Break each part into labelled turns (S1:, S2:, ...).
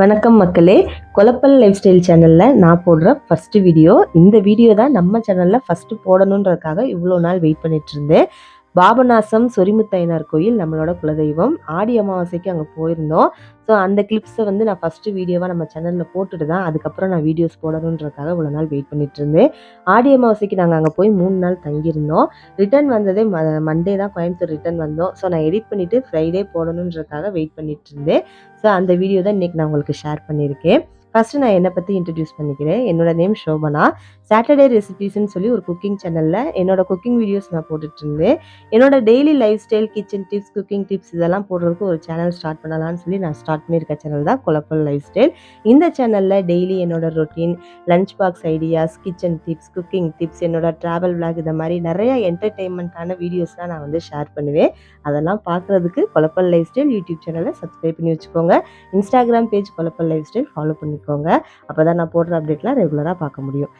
S1: வணக்கம் மக்களே. கொலப்பல் life style சேனலில் நான் போடுற ஃபஸ்ட்டு வீடியோ இந்த வீடியோ தான் நம்ம சேனலில் ஃபஸ்ட்டு போடணுன்றதுக்காக இவ்வளோ நாள் வெயிட் பண்ணிகிட்டு இருந்தேன். பாபநாசம் சொரிமுத்தையனார் கோயில் நம்மளோட குலதெய்வம். ஆடி அமாவாசைக்கு அங்கே போயிருந்தோம். ஸோ அந்த கிளிப்ஸை வந்து நான் ஃபஸ்ட்டு வீடியோவாக நம்ம சேனலில் போட்டுட்டு தான் அதுக்கப்புறம் நான் வீடியோஸ் போடணுன்றதுக்காக இவ்வளோ நாள் வெயிட் பண்ணிட்டு இருந்தேன். ஆடி அமாவாசைக்கு நாங்கள் அங்கே போய் மூணு நாள் தங்கியிருந்தோம். ரிட்டர்ன் வந்ததே ம மண்டே தான் கோயம்புத்தூர் ரிட்டர்ன் வந்தோம். ஸோ நான் எடிட் பண்ணிவிட்டு ஃப்ரைடே போடணுன்றதுக்காக வெயிட் பண்ணிட்டு இருந்தேன். ஸோ அந்த வீடியோ தான் இன்றைக்கி நான் உங்களுக்கு ஷேர் பண்ணியிருக்கேன். ஃபஸ்ட்டு நான் என்னை பற்றி இன்ட்ரடியூஸ் பண்ணிக்கிறேன். என்னோட நேம் ஷோபனா. சாட்டர்டே ரெசிபீஸ்னு சொல்லி ஒரு குக்கிங் சேனலில் என்னோட குக்கிங் வீடியோஸ் நான் போட்டுட்டு இருந்தேன். என்னோட daily life style kitchen tips cooking tips இதெல்லாம் போடுறதுக்கு ஒரு சேனல் ஸ்டார்ட் பண்ணலாம்னு சொல்லி நான் ஸ்டார்ட் பண்ணியிருக்க சேனல் தான் குழப்பல் லைஃப் ஸ்டைல் இந்த சேனலில் டெய்லி என்னோட routine lunch box ideas kitchen tips cooking tips என்னோட ட்ராவல் விளாக் இந்த மாதிரி நிறைய என்டர்டெயின்மெண்ட்டான வீடியோஸ்லாம் நான் வந்து ஷேர் பண்ணுவேன். அதெல்லாம் பார்க்குறதுக்கு கொலப்பல் லைஃப் ஸ்டைல் யூடியூப் சேனலை சப்ஸ்கிரைப் பண்ணி வச்சுக்கோங்க. இன்ஸ்டாகிராம் பேஜ் கொலப்பல் லைஃப் ஸ்டைல் ஃபாலோ பண்ணிக்கோங்க அப்போ தான் நான் போடுற அப்டேட்லாம் ரெகுலராக பார்க்க முடியும்.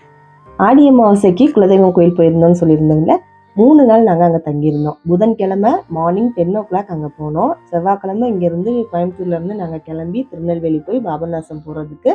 S1: ஆடி அமாவாசைக்கு குலதெய்வம் கோயில் போயிருந்தோம்னு சொல்லியிருந்தோம்ல மூணு நாள் நாங்கள் அங்கே தங்கியிருந்தோம். புதன்கிழமை மார்னிங் டென் ஓ கிளாக் அங்கே போனோம். செவ்வாய்க்கிழமை இங்கேருந்து கோயம்புத்தூர்லேருந்து நாங்கள் கிளம்பி திருநெல்வேலி போய் பாபநாசம் போகிறதுக்கு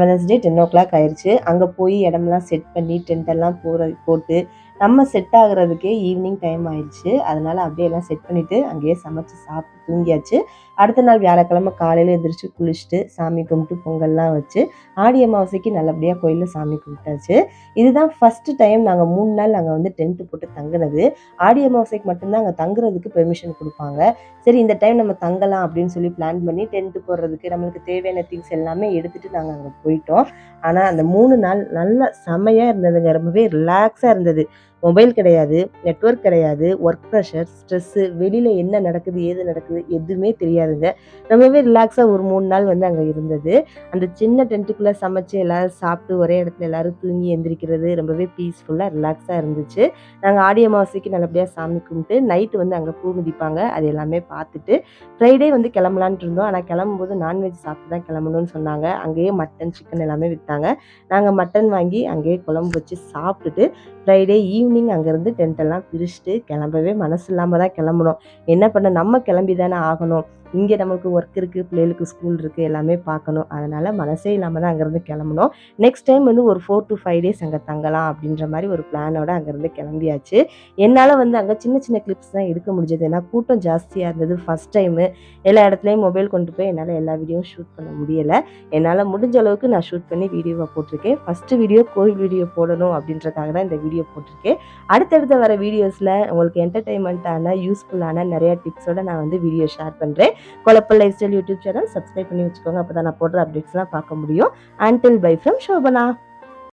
S1: வெனஸ்டே டென் ஓ கிளாக் ஆயிடுச்சு அங்கே போய் இடமெல்லாம் செட் பண்ணி டென்ட் எல்லாம் போகிற போட்டு நம்ம செட் ஆகுறதுக்கே ஈவினிங் டைம் ஆயிடுச்சு. அதனால அப்படியே எல்லாம் செட் பண்ணிவிட்டு அங்கேயே சமைச்சு சாப்பிட்டு தூங்கியாச்சு. அடுத்த நாள் வியாழக்கிழமை காலையில் எந்திரிச்சு குளிச்சுட்டு சாமி கும்பிட்டு பொங்கல்லாம் வச்சு ஆடி அமாவாசைக்கு நல்லபடியாக கோயிலில் சாமி கும்பிட்டாச்சு. இதுதான் ஃபஸ்ட்டு டைம் நாங்கள் மூணு நாள் அங்கே வந்து டென்ட்டு போட்டு தங்குனது. ஆடி அமாவாசைக்கு மட்டும்தான் அங்கே தங்குறதுக்கு பெர்மிஷன் கொடுப்பாங்க. சரி இந்த டைம் நம்ம தங்கலாம் அப்படின்னு சொல்லி பிளான் பண்ணி டென்ட்டு போடுறதுக்கு நம்மளுக்கு தேவையான திங்ஸ் எல்லாமே எடுத்துகிட்டு நாங்கள் அங்கே போயிட்டோம். ஆனால் அந்த மூணு நாள் நல்லா செமையாக இருந்ததுங்க. ரொம்பவே ரிலாக்ஸாக இருந்தது. மொபைல் கிடையாது நெட்ஒர்க் கிடையாது ஒர்க் ப்ரெஷர் ஸ்ட்ரெஸ்ஸு வெளியில் என்ன நடக்குது ஏது நடக்குது எதுவுமே தெரியாதுங்க. ரொம்பவே ரிலாக்ஸாக ஒரு மூணு நாள் வந்து அங்கே இருந்தது. அந்த சின்ன டென்ட்டுக்குள்ளே சமைச்சு எல்லோரும் சாப்பிட்டு ஒரே இடத்துல எல்லோரும் தூங்கி எந்திரிக்கிறது ரொம்பவே பீஸ்ஃபுல்லாக ரிலாக்ஸாக இருந்துச்சு. நாங்கள் ஆடி அமாவாசைக்கு நல்லபடியாக சாமி கும்பிட்டு நைட்டு வந்து அங்கே பூ மிதிப்பாங்க. அது எல்லாமே பார்த்துட்டு ஃப்ரைடே வந்து கிளம்பலான்ட்டு இருந்தோம். ஆனால் கிளம்பும்போது நான்வெஜ் சாப்பிட்டு தான் கிளம்பணும்னு சொன்னாங்க. அங்கேயே மட்டன் சிக்கன் எல்லாமே விற்றாங்க நாங்கள் மட்டன் வாங்கி அங்கேயே குழம்பு வச்சு சாப்பிட்டுட்டு ஃப்ரைடே ஈவினிங் அங்கேருந்து டென்ட்டெல்லாம் பிரிச்சுட்டு கிளம்பவே மனசு இல்லாமல் தான் கிளம்பணும். என்ன பண்ண? நம்ம கிளம்பி தானே ஆகணும். இங்கே நமக்கு ஒர்க் இருக்குது பிள்ளைகளுக்கு ஸ்கூல் இருக்குது எல்லாமே பார்க்கணும். அதனால் மனசே இல்லாமல் தான் அங்கேருந்து கிளம்பணும். நெக்ஸ்ட் டைம் வந்து ஒரு ஃபோர் டு ஃபைவ் டேஸ் அங்கே தங்கலாம் அப்படின்ற மாதிரி ஒரு பிளானோட அங்கேருந்து கிளம்பியாச்சு. என்னால் வந்து அங்கே சின்ன சின்ன கிளிப்ஸ் தான் எடுக்க முடிஞ்சது. ஏன்னா கூட்டம் ஜாஸ்தியாக இருந்தது ஃபஸ்ட் டைமு எல்லா இடத்துலையும் மொபைல் கொண்டு போய் என்னால் எல்லா வீடியோவும் ஷூட் பண்ண முடியலை. என்னால் முடிஞ்ச அளவுக்கு நான் ஷூட் பண்ணி வீடியோவை போட்டிருக்கேன். ஃபஸ்ட்டு வீடியோ கோயில் வீடியோ போடணும் அப்படின்றதுக்காக தான் இந்த வீடியோ போட்டிருக்கேன். அடுத்தடுத்த வர வீடியோஸில் உங்களுக்கு என்டர்டைன்மெண்ட்டான யூஸ்ஃபுல்லான நிறையா டிப்ஸோட நான் வந்து வீடியோ ஷேர் பண்ணுறேன் கொலப்பல் life style YouTube channel subscribe பண்ணி வச்சுக்கோங்க. அப்போ தான் நான் போடுற அப்டேட்ஸ்லாம் பார்க்க முடியும். Until by from Shobana